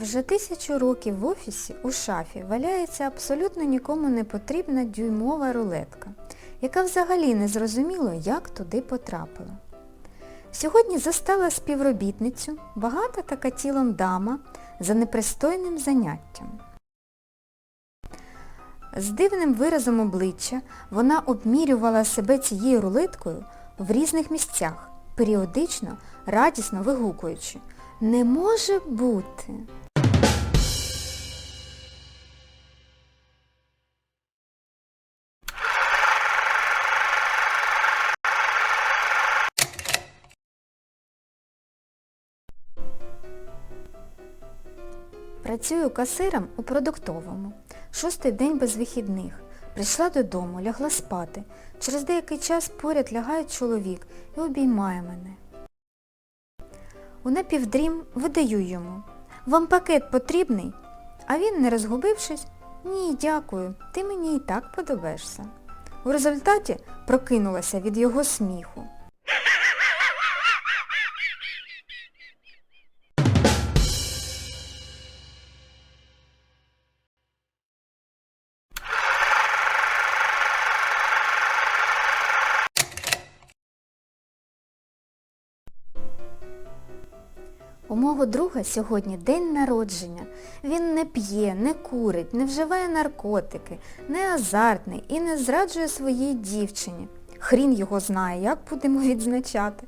Вже тисячу років в офісі у шафі валяється абсолютно нікому не потрібна дюймова рулетка, яка взагалі не зрозуміло, як туди потрапила. Сьогодні застала співробітницю, багата така тілом дама, за непристойним заняттям. З дивним виразом обличчя вона обмірювала себе цією рулеткою в різних місцях, періодично, радісно вигукуючи «Не може бути!» Працюю касиром у продуктовому. Шостий день без вихідних. Прийшла додому, лягла спати. Через деякий час поряд лягає чоловік і обіймає мене. У напівдрім видаю йому. Вам пакет потрібний? А він, не розгубившись, ні, дякую, ти мені і так подобаєшся. У результаті прокинулася від його сміху. У мого друга сьогодні день народження. Він не п'є, не курить, не вживає наркотики, не азартний і не зраджує своїй дівчині. Хрін його знає, як будемо відзначати.